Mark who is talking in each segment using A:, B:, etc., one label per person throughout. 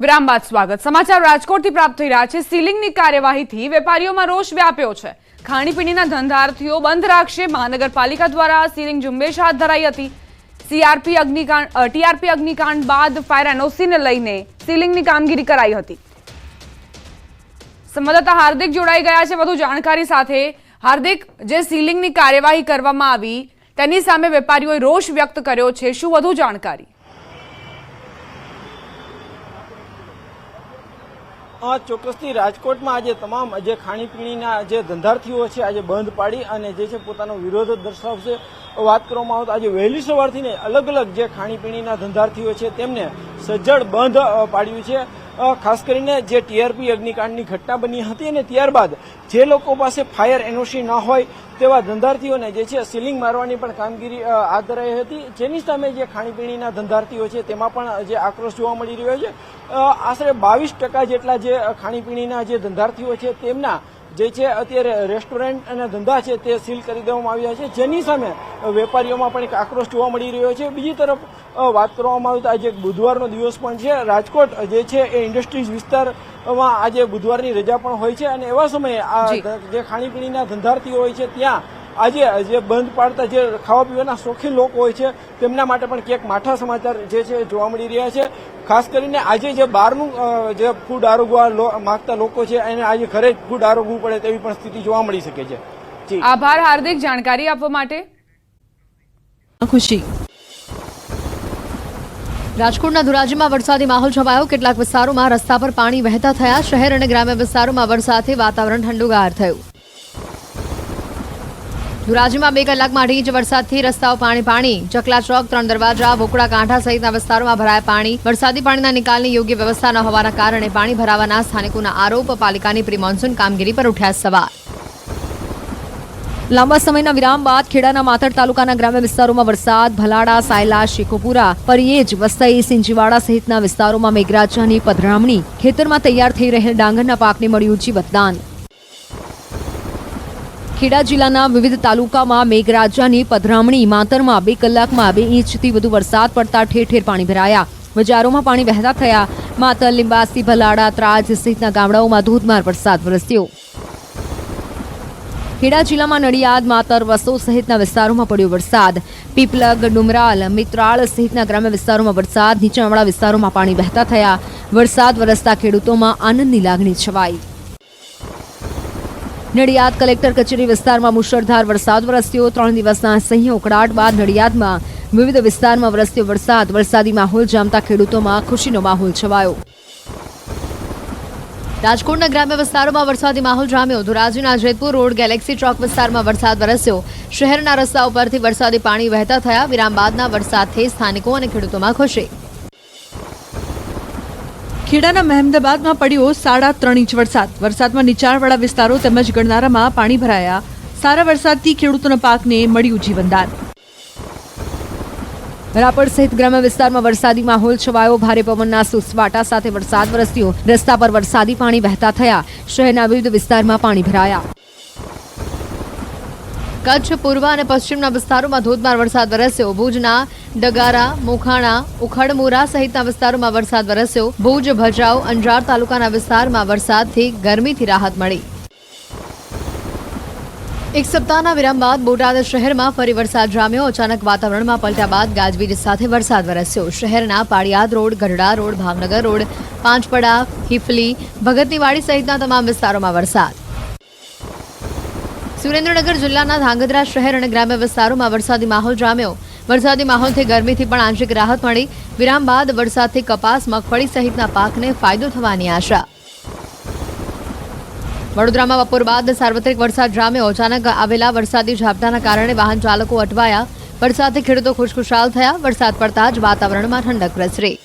A: વિરામ બાદ સ્વાગત. સમાચાર રાજકોટથી પ્રાપ્ત થઈ રહ્યા છે. સીલિંગની કાર્યવાહીથી વેપારીઓમાં રોષ વ્યાપ્યો છે. ખાણીપીણીના ધંધાર્થીઓ બંધ રાખશે. મહાનગરપાલિકા દ્વારા સીલિંગ ઝુંબેશ હાથ ધરાઈ હતી. સીઆરપી અગ્નિકાંડ ટીઆરપી અગ્નિકાંડ બાદ ફાયર એનઓસીને લઈને સીલિંગની કામગીરી કરાઈ હતી. સંવાદદાતા હાર્દિક જોડાઈ ગયા છે. વધુ જાણકારી સાથે હાર્દિક, જે સીલિંગની કાર્યવાહી કરવામાં આવી, તેની સામે વેપારીઓએ રોષ વ્યક્ત કર્યો છે. શું વધુ જાણકારી?
B: ચોક્કસથી રાજકોટમાં આજે તમામ જે ખાણીપીણીના જે ધંધાર્થીઓ છે, આજે બંધ પાડી અને જે છે પોતાનો વિરોધ દર્શાવશે. વાત કરવામાં આવે આજે વહેલી સવારથી ને અલગ અલગ જે ખાણીપીણીના ધંધાર્થીઓ છે, તેમને સજ્જડ બંધ પાડ્યું છે. ખાસ કરીને જે ટીઆરપી અગ્નિકાંડની ઘટના બની હતી અને ત્યારબાદ જે લોકો પાસે ફાયર એનઓસી ન હોય તેવા ધંધાર્થીઓને જે છે સીલિંગ મારવાની પણ કામગીરી હાથ ધરાઈ હતી. જેની સામે જે ખાણીપીણીના ધંધાર્થીઓ છે તેમાં પણ જે આક્રોશ જોવા મળી રહ્યો છે. આશરે બાવીસ ટકા જેટલા જે ખાણીપીણીના જે ધંધાર્થીઓ છે તેમના જે છે અત્યારે રેસ્ટોરન્ટ અને ધંધા છે તે સીલ કરી દેવામાં આવ્યા છે. જેની સામે વેપારીઓમાં પણ એક આક્રોશ જોવા મળી રહ્યો છે. બીજી તરફ વાત કરવામાં આવે તો આજે બુધવારનો દિવસ પણ છે. રાજકોટ જે છે એ ઇન્ડસ્ટ્રીઝ વિસ્તારમાં આજે બુધવારની રજા પણ હોય છે. અને એવા સમયે આ
A: જે
B: ખાણીપીણીના ધંધાર્થીઓ હોય છે ત્યાં આજે જે બંધ પાડતા જે ખાવા પીવાના શોખીન લોકો હોય છે તેમના માટે પણ ક્યાંક માઠા સમાચાર જે છે જોવા મળી રહ્યા છે. ખાસ કરીને આજે જે બહારનું જે ફૂડ આરોગવા લો- માંગતા લોકો છે એને આજે ઘરે જ ફૂડ આરોગવું પડે તેવી પણ સ્થિતિ જોવા મળી શકે છે. જી.
A: આભાર હાર્દિક. જાણકારી આપવા માટે.
C: ખુશી. રાજકોટના ધોરાજીમાં વરસાદી માહોલ છવાયો. કેટલાક વિસ્તારોમાં રસ્તા પર પાણી વહેતા થયા. શહેર અને ગ્રામ્ય વિસ્તારોમાં વરસાદથી વાતાવરણ ઠંડુગાર થયું. ધોરાજીમાં બે કલાકમાં અઢી ઇંચ વરસાદથી રસ્તાઓ પાણી પાણી. ચકલા ચોક, ત્રણ દરવાજા, વોકડા કાંઠા સહિતના વિસ્તારોમાં ભરાયા પાણી. વરસાદી પાણીના નિકાલની યોગ્ય વ્યવસ્થા ન હોવાના કારણે પાણી ભરાવાના સ્થાનિકોના આરોપ. પાલિકાની પ્રી કામગીરી પર ઉઠ્યા સવાલ. લાંબા સમયના વિરામ બાદ ખેડાના માતર તાલુકાના ગ્રામ્ય વિસ્તારોમાં વરસાદ, ભલાડા, સાયલા, શેખોપુરા, પરિયેજ, વસઈ, સિંજીવાડા સહિતના વિસ્તારોમાં મેઘરાજાની પધરામણી. ખેતરમાં તૈયાર થઈ રહેલ ડાંગરના પાકને મળ્યું જીવતદાન ખેડા જિલ્લાના વિવિધ તાલુકામાં મેઘરાજાની પધરામણી માતરમાં બે કલાકમાં બે ઇંચથી વધુ વરસાદ પડતા ઠેર ઠેર પાણી ભરાયા. બજારોમાં પાણી વહેતા થયા. માતર લીંબાસી, ભલાડા, ત્રાજ સહિતના ગામડાઓમાં ધોધમાર વરસાદ વરસ્યો. ખેડા જિલ્લામાં નડિયાદ, માતર, વસો સહિતના વિસ્તારોમાં પડ્યો વરસાદ. પીપલગ, ડુમરાલ, મિત્રાળ સહિતના ગ્રામ્ય વિસ્તારોમાં વરસાદ. નીચાણવાળા વિસ્તારોમાં પાણી વહેતા થયા. વરસાદ વરસતા ખેડૂતોમાં આનંદની લાગણી છવાઈ. નડિયાદ કલેક્ટર કચેરી વિસ્તારમાં મુશળધાર વરસાદ વરસ્યો. ત્રણ દિવસના સહી ઉકળાટ બાદ નડિયાદમાં વિવિધ વિસ્તારમાં વરસ્યો વરસાદ. વરસાદી માહોલ જામતા ખેડૂતોમાં ખુશીનો માહોલ છવાયો. રાજકોટના ગ્રામ્ય વિસ્તારોમાં વરસાદી માહોલ જામ્યો. ધોરાજીના જેતપુર રોડ ગેલેક્સી ચોક વિસ્તારમાં વરસાદ વરસ્યો. શહેરના રસ્તા ઉપરથી વરસાદી પાણી વહેતા થયા. વિરામ બાદના વરસાદથી સ્થાનિકો અને ખેડૂતોમાં ખુશી.
D: ખેડાના મહેમદાબાદમાં પડ્યો સાડા ત્રણ ઇંચ વરસાદ. વરસાદમાં નીચાણવાળા વિસ્તારો તેમજ ગણનારામાં પાણી ભરાયા. સારા વરસાદથી ખેડૂતોના પાકને મળ્યું જીવનદાન.
C: રાપર સહિત ગ્રામ્ય વિસ્તારમાં વરસાદી માહોલ છવાયો. ભારે પવનના સુસવાટા સાથે વરસાદ વરસ્યો. રસ્તા પર વરસાદી પાણી વહેતા થયા. શહેરના વિવિધ વિસ્તારમાં પાણી ભરાયા. કચ્છ, પૂર્વ અને પશ્ચિમના વિસ્તારોમાં ધોધમાર વરસાદ વરસ્યો. ભુજના ડગારા, મોખાણા, ઉખડમુરા સહિતના વિસ્તારોમાં વરસાદ વરસ્યો. ભુજ, ભચાઉ, અંજાર તાલુકાના વિસ્તારમાં વરસાદથી ગરમીથી રાહત મળી. એક સપ્તાહના વિરામ બાદ બોટાદ શહેરમાં ફરી વરસાદ જામ્યો. અચાનક વાતાવરણમાં પલટ્યા બાદ ગાજવીજ સાથે વરસાદ વરસ્યો. શહેરના Paliyad road, Gadhada road, Bhavnagar road, Panchpada Hifli Bhagatnivadi સહિતના તમામ વિસ્તારોમાં વરસાદ. સુરેન્દ્રનગર જિલ્લાના ધાંગધ્રા શહેર અને ગ્રામ્ય વિસ્તારોમાં વરસાદી માહોલ જામ્યો. વરસાદી માહોલથી ગરમીથી પણ આંશિક રાહત મળી. વિરામ બાદ વરસાદથી કપાસ, મગફળી સહિતના પાકને ફાયદો થવાની આશા. વડોદરામાં બપોર બાદ સાર્વત્રિક વરસાદ જામ્યો. અચાનક આવેલા વરસાદી ઝાપટાના કારણે વાહન ચાલકો અટવાયા. વરસાદથી ખેડૂતો ખુશખુશાલ થયા. વરસાદ પડતા જ વાતાવરણમાં ઠંડક પ્રસરી.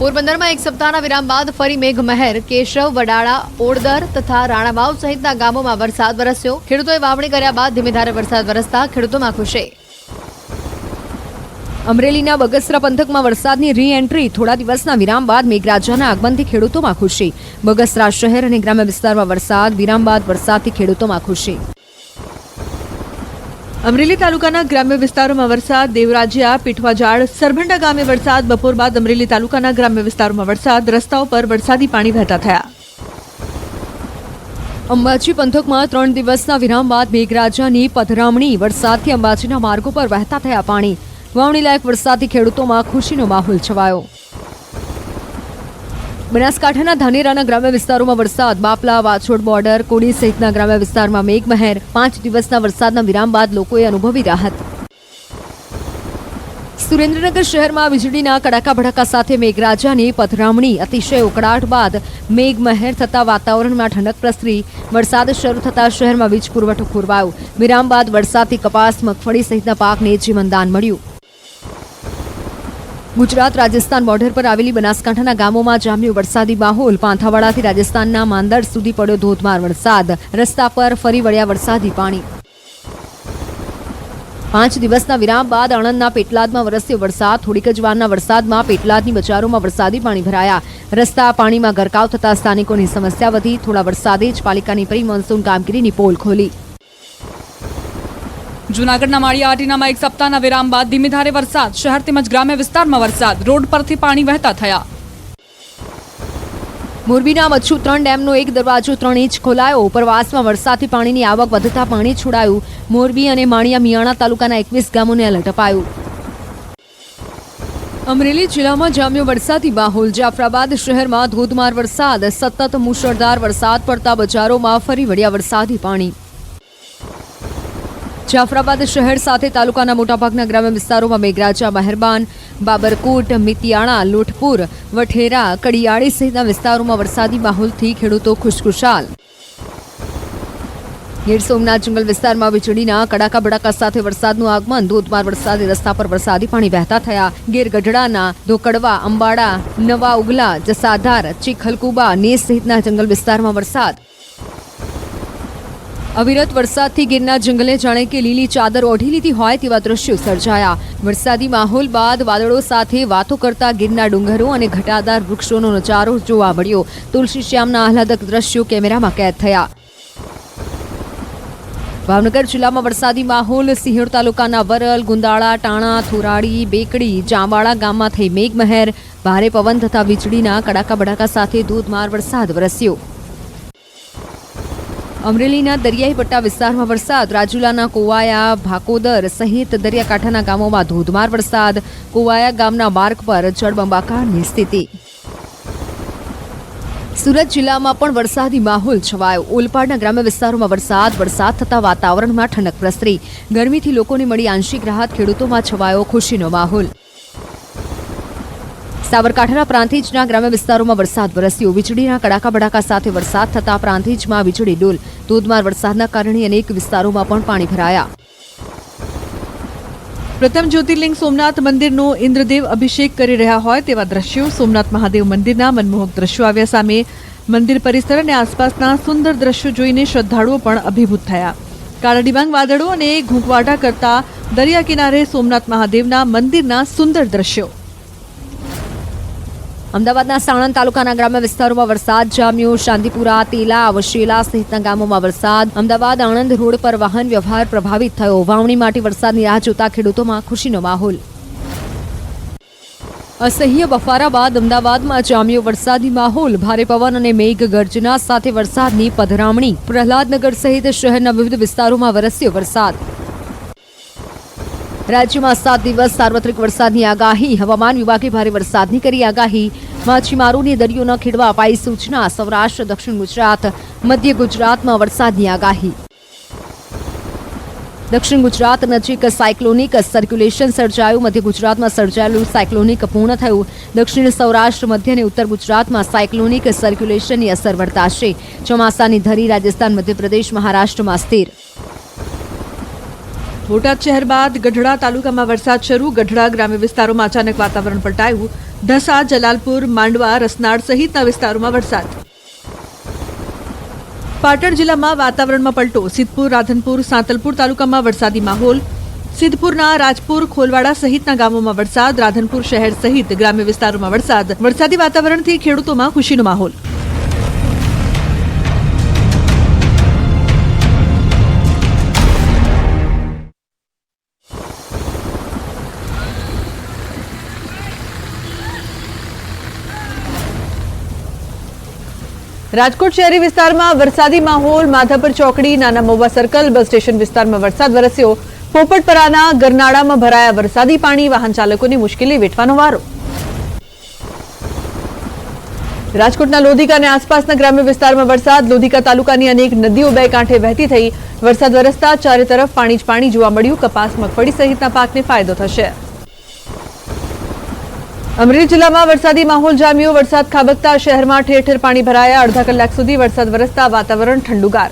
C: પોરબંદરમાં એક સપ્તાહના વિરામ બાદ ફરી મેઘમહેર, કેશવ, વડાળા ઓડદર તથા રાણાવાવ સહિતના ગામોમાં વરસાદ વરસ્યો. ખેડૂતોએ વાવણી કર્યા બાદ ધીમે ધારે વરસાદ વરસતા ખેડૂતોમાં ખુશી. અમરેલીના બગસરા પંથકમાં વરસાદની રી એન્ટ્રી થોડા દિવસના વિરામ બાદ મેઘરાજાના આગમનથી ખેડૂતોમાં ખુશી. બગસરા શહેર અને ગ્રામ્ય વિસ્તારમાં વરસાદ, વિરામ બાદ વરસાદથી ખેડૂતોમાં ખુશી.
D: અમરેલી તાલુકાના ગ્રામ્ય વિસ્તારોમાં વરસાદ, દેવરાજિયા પીઠવાજાડ સરભંડા ગામે વરસાદ, બપોર બાદ અમરેલી તાલુકાના ગ્રામ્ય વિસ્તારોમાં વરસાદ, રસ્તાઓ પર વરસાદી પાણી વહેતા થયા.
C: અંબાજી પંથકમાં ત્રણ દિવસના વિરામ બાદ મેઘરાજાની પધરામણી, વરસાદથી અંબાજીના માર્ગો પર વહેતા થયા પાણી. વાવણી લાયક વરસાદથી ખેડૂતોમાં ખુશીનો માહોલ છવાયો. બનાસકાંઠાના ધાનેરાના ગ્રામ્ય વિસ્તારોમાં વરસાદ, બાપલા, વાછોડ બોર્ડર, કોડી સહિતના ગ્રામ્ય વિસ્તારમાં મેઘમહેર, પાંચ દિવસના વરસાદના વિરામ બાદ લોકોએ અનુભવી રાહત. સુરેન્દ્રનગર શહેરમાં વીજળીના કડાકા ભડાકા સાથે મેઘરાજાની પથરામણી અતિશય ઉકળાટ બાદ મેઘમહેર થતા વાતાવરણમાં ઠંડક પ્રસરી વરસાદ શરૂ થતા શહેરમાં વીજ પુરવઠો ખોરવાયો. વિરામ બાદ વરસાદથી કપાસ, મગફળી સહિતના પાકને જીવનદાન મળ્યું. ગુજરાત, રાજસ્થાન બોર્ડર પર આવેલી બનાસકાંઠાના ગામોમાં જામ્યો વરસાદી માહોલ. પાંથાવાડાથી રાજસ્થાનના માંદર સુધી પડ્યો ધોધમાર વરસાદ. રસ્તા પર ફરી વળ્યા વરસાદી પાણી. પાંચ દિવસના વિરામ બાદ આણંદના પેટલાદમાં વરસ્યો વરસાદ. થોડીક જ વારના વરસાદમાં પેટલાદની બજારોમાં વરસાદી પાણી ભરાયા. રસ્તા પાણીમાં ગરકાવ થતા સ્થાનિકોની સમસ્યા વધી. થોડા વરસાદે જ પાલિકાની પ્રી મોન્સૂન કામગીરીની પોલ ખોલી.
A: જૂનાગઢના માળી આટીનામાં એક સપ્તાહના વિરામ બાદ ધીમી ધારે વરસાદ. શહેર તેમજ ગ્રામ્ય વિસ્તારમાં વરસાદ. રોડ પરથી પાણી વહેતા થયા.
C: મોરબીના મચ્છુ ત્રણ ડેમનો એક દરવાજો ત્રણ ઇંચ ખોલાયો. ઉપરવાસમાં વરસાદથી પાણીની આવક વધતા પાણી છોડાયું. મોરબી અને માણિયા મિયાણા તાલુકાના એકવીસ ગામોને એલર્ટ અપાયું. અમરેલી જિલ્લામાં જામ્યો વરસાદી માહોલ. જાફરાબાદ શહેરમાં ધોધમાર વરસાદ. સતત મુશળધાર વરસાદ પડતા બજારોમાં ફરી વળ્યા વરસાદી પાણી. જાફરાબાદ શહેર સાથે તાલુકાના મોટાભાગના ગ્રામ્ય વિસ્તારોમાં મેઘરાજા, મહેરબાન, બાબરકોટ, મિતિયાણા, લોઠપુર, વઠેરા, કડિયાળી સહિતના વિસ્તારોમાં વરસાદી માહોલથી ખેડૂતો ખુશખુશાલ. ગીર સોમનાથ જંગલ વિસ્તારમાં વીજળીના કડાકા બડાકા સાથે વરસાદનું આગમન, ધોધમાર વરસાદી રસ્તા પર વરસાદી પાણી વહેતા થયા. ગીર ગઢડાના ધોકડવા, અંબાડા, નવા ઉગલા, જસાધાર, ચીખલકુબા, નેસ સહિતના જંગલ વિસ્તારમાં વરસાદ. અવિરત વરસાદથી ગીરના જંગલે જાણે કે લીલી ચાદર ઓઢી લીધી હોય તેવા દ્રશ્યો સર્જાયા. વરસાદી માહોલ બાદ વાદળો સાથે વાતો કરતા ગીરના ડુંગરો અને ઘટાદાર વૃક્ષોનો નજારો જોવા મળ્યો. તુલસી શ્યામના આહલાદક દ્રશ્યો કેમેરામાં કેદ થયા. ભાવનગર જિલ્લામાં વરસાદી માહોલ સિંહણ તાલુકાના વરલ, ગુંદાળા, ટાણા, થોરાડી, બેકડી, જાંબાળા ગામમાં થઈ મેઘમહેર. ભારે પવન તથા વીજળીના કડાકા બડાકા સાથે ધોધમાર વરસાદ વરસ્યો. અમરેલીના દરિયાઈ પટ્ટા વિસ્તારમાં વરસાદ. રાજુલાના કોવાયા, ભાકોદર સહિત દરિયાકાંઠાના ગામોમાં ધોધમાર વરસાદ. કોવાયા ગામના માર્ગ પર જળબંબાકારની સ્થિતિ. સુરત જિલ્લામાં પણ વરસાદી માહોલ છવાયો. ઓલપાડના ગ્રામ્ય વિસ્તારોમાં વરસાદ વરસાદ થતા વાતાવરણમાં ઠંડક પ્રસરી ગરમીથી લોકોને મળી આંશિક રાહત ખેડૂતોમાં છવાયો ખુશીનો માહોલ. સાબરકાંઠાના પ્રાંતિજના ગ્રામ્ય વિસ્તારોમાં વરસાદ વરસ્યો. વીજળીના કડાકા બડાકા સાથે વરસાદ થતા પ્રાંતિજમાં વીજળી ડોલ. ધોધમાર વરસાદના કારણે અનેક વિસ્તારોમાં પણ પાણી ભરાયા.
D: પ્રથમ જ્યોતિર્લિંગ સોમનાથ મંદિરનો ઇન્દ્રદેવ અભિષેક કરી રહ્યા હોય તેવા દ્રશ્યો સોમનાથ મહાદેવ મંદિરના મનમોહક દ્રશ્યો આવ્યા સામે મંદિર પરિસર અને આસપાસના સુંદર દ્રશ્યો જોઈને શ્રદ્ધાળુઓ પણ અભિભૂત થયા. કાળા ડિબાંગ વાદળો અને ઘૂંઘવાટા કરતા દરિયા કિનારે સોમનાથ મહાદેવના મંદિરના સુંદર દ્રશ્યો.
C: અમદાવાદના સાણંદ તાલુકાના ગ્રામ્ય વિસ્તારોમાં વરસાદ જામ્યો. શાંતિપુરા, તેલા, વશેલા સહિતના ગામોમાં વરસાદ. અમદાવાદ આણંદ રોડ પર વાહન વ્યવહાર પ્રભાવિત થયો. વાવણી માટે વરસાદની રાહ જોતા ખેડૂતોમાં ખુશીનો માહોલ. અસહ્ય બફારા બાદ અમદાવાદમાં જામ્યો વરસાદી માહોલ. ભારે પવન અને મેઘ ગર્જના સાથે વરસાદની પધરામણી. પ્રહલાદનગર સહિત શહેરના વિવિધ વિસ્તારોમાં વરસ્યો વરસાદ. રાજ્યમાં સાત દિવસ સાર્વત્રિક વરસાદની આગાહી. હવામાન વિભાગે ભારે વરસાદની કરી આગાહી. માછીમારોને દરિયો ન ખેડવા અપાઈ સૂચના. સૌરાષ્ટ્ર, દક્ષિણ ગુજરાત, મધ્ય ગુજરાતમાં વરસાદની આગાહી. દક્ષિણ ગુજરાત નજીક સાયક્લોનિક સર્ક્યુલેશન સર્જાયું. મધ્ય ગુજરાતમાં સર્જાયેલું સાયક્લોનિક પૂર્ણ થયું. દક્ષિણ સૌરાષ્ટ્ર, મધ્ય અને ઉત્તર ગુજરાતમાં સાયક્લોનિક સર્ક્યુલેશનની અસર વર્તાશે. ચોમાસાની ધરી રાજસ્થાન, મધ્યપ્રદેશ, મહારાષ્ટ્રમાં સ્થિર.
D: બોટાદ શહેર બાદ ગઢડા તાલુકામાં વરસાદ શરૂ. ગઢડા ગ્રામ્ય વિસ્તારોમાં અચાનક વાતાવરણ પલટાયું. ઢસા જલાલપુર, માંડવા, રસનાળ સહિતના વિસ્તારોમાં વરસાદ. પાટણ જિલ્લામાં વાતાવરણમાં પલટો. સિદ્ધપુર, રાધનપુર, સાંતલપુર તાલુકામાં વરસાદી માહોલ. સિદ્ધપુરના રાજપુર, ખોલવાડા સહિતના ગામોમાં વરસાદ. રાધનપુર શહેર સહિત ગ્રામ્ય વિસ્તારોમાં વરસાદ. વરસાદી વાતાવરણથી ખેડૂતોમાં ખુશીનો માહોલ. રાજકોટ શહેરી વિસ્તારમાં વરસાદી માહોલ, માધાપર ચોકડી, નાના મોવા સર્કલ બસ સ્ટેશન વિસ્તારમાં વરસાદ વરસ્યો. પોપટપરાના ગરનાળામાં ભરાયા વરસાદી પાણી, વાહન ચાલકોની મુશ્કેલી વેઠવાનો વારો. રાજકોટના લોધિકા અને આસપાસના ગ્રામ્ય વિસ્તારમાં વરસાદ. લોધિકા તાલુકાની અનેક નદીઓ બે કાંઠે વહેતી થઈ. વરસાદ વરસતા ચારે તરફ પાણી જ પાણી જોવા મળ્યું. કપાસ, મગફળી સહિતના પાકને ફાયદો થશે. અમરેલી જિલ્લામાં વરસાદી માહોલ જામ્યો. વરસાદ ખાબકતા શહેરમાં ઠેર ઠેર પાણી ભરાયા. અડધા કલાક સુધી વરસાદ વરસતા વાતાવરણ ઠંડુગાર.